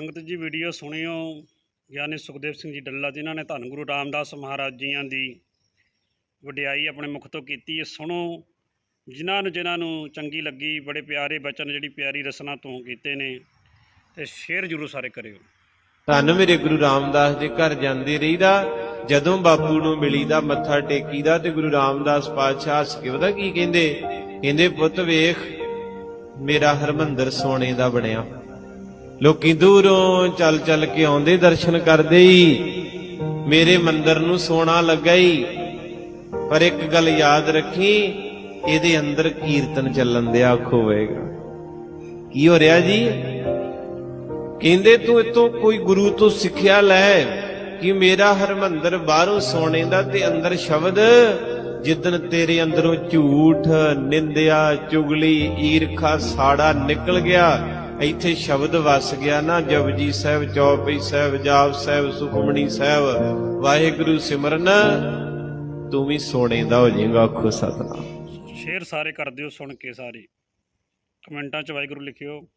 ਸੰਗਤ ਜੀ ਵੀਡੀਓ ਸੁਣਿਓ ਗਿਆਨੀ ਸੁਖਦੇਵ ਸਿੰਘ ਜੀ ਡੱਲਾ, ਜਿਨ੍ਹਾਂ ਨੇ ਧੰਨ ਗੁਰੂ ਰਾਮਦਾਸ ਮਹਾਰਾਜ ਜੀਆਂ ਦੀ ਵਡਿਆਈ ਆਪਣੇ ਮੁਖ ਤੋਂ ਕੀਤੀ ਹੈ, ਸੁਣੋ। ਜਿਨ੍ਹਾਂ ਨੂੰ ਜਿਨ੍ਹਾਂ ਨੂੰ ਚੰਗੀ ਲੱਗੀ, ਬੜੇ ਪਿਆਰੇ ਬਚਨ ਜਿਹੜੀ ਪਿਆਰੀ ਰਸਨਾ ਤੋਂ ਕੀਤੇ ਨੇ, ਤੇ ਸ਼ੇਅਰ ਜਰੂਰ ਸਾਰੇ ਕਰਿਓ। ਧੰਨ ਮੇਰੇ ਗੁਰੂ ਰਾਮਦਾਸ ਦੇ ਘਰ ਜਾਂਦੇ ਰਹੀਦਾ, ਜਦੋਂ ਬਾਪੂ ਨੂੰ ਮਿਲੀਦਾ, ਮੱਥਾ ਟੇਕੀਦਾ, ਤੇ ਗੁਰੂ ਰਾਮਦਾਸ ਪਾਤਸ਼ਾਹ ਹੱਸ ਕੇ, ਪਤਾ ਕੀ ਕਹਿੰਦੇ? ਕਹਿੰਦੇ, ਪੁੱਤ ਵੇਖ, ਮੇਰਾ ਹਰਮੰਦਰ ਸੋਨੇ ਦਾ ਬਣਿਆ। ਲੋਕੀ ਦੂਰੋਂ ਚੱਲ ਚੱਲ ਕੇ ਆਉਂਦੇ ਦਰਸ਼ਨ ਕਰਦੇ ਹੀ ਮੇਰੇ ਮੰਦਰ ਨੂੰ ਸੋਨਾ ਲੱਗਾ ਹੀ ਪਰ ਇੱਕ ਗੱਲ ਯਾਦ ਰੱਖੀ, ਇਹਦੇ ਅੰਦਰ ਕੀਰਤਨ ਚੱਲਣ ਦਿਆ ਆਖੋ ਹੋਵੇਗਾ ਕੀ ਹੋ ਰਿਹਾ ਜੀ? ਕਹਿੰਦੇ ਤੂੰ ਇਤੋਂ ਕੋਈ ਗੁਰੂ ਤੋਂ ਸਿੱਖਿਆ ਲੈ ਕਿ ਮੇਰਾ ਹਰਮੰਦਰ ਬਾਹਰੋਂ ਸੋਨੇ ਦਾ ਤੇ ਅੰਦਰ ਸ਼ਬਦ ਜਿੱਦਨ ਤੇਰੇ ਅੰਦਰੋਂ ਝੂਠ, ਨਿੰਦਿਆ, ਚੁਗਲੀ, ਈਰਖਾ, ਸਾੜਾ ਨਿਕਲ ਗਿਆ। ਇੱਥੇ ਸ਼ਬਦ ਵਸ ਗਿਆ ਨਾ ਜਪਜੀ ਸਾਹਿਬ, ਚੌਪਈ ਸਾਹਿਬ, ਜਾਪ ਸਾਹਿਬ ਸੁਖਮਣੀ ਸਾਹਿਬ, ਵਾਹਿਗੁਰੂ ਸਿਮਰਨ, ਤੂੰ ਵੀ ਸੋਨੇ ਦਾ ਹੋ ਜਾਏਗਾ, ਆਖੋ ਸਤਨਾਮ। ਸ਼ੇਅਰ ਸਾਰੇ ਕਰ ਦਿਓ ਸੁਣ ਕੇ ਸਾਰੇ। ਕਮੈਂਟਾਂ 'ਚ ਵਾਹਿਗੁਰੂ ਲਿਖਿਓ।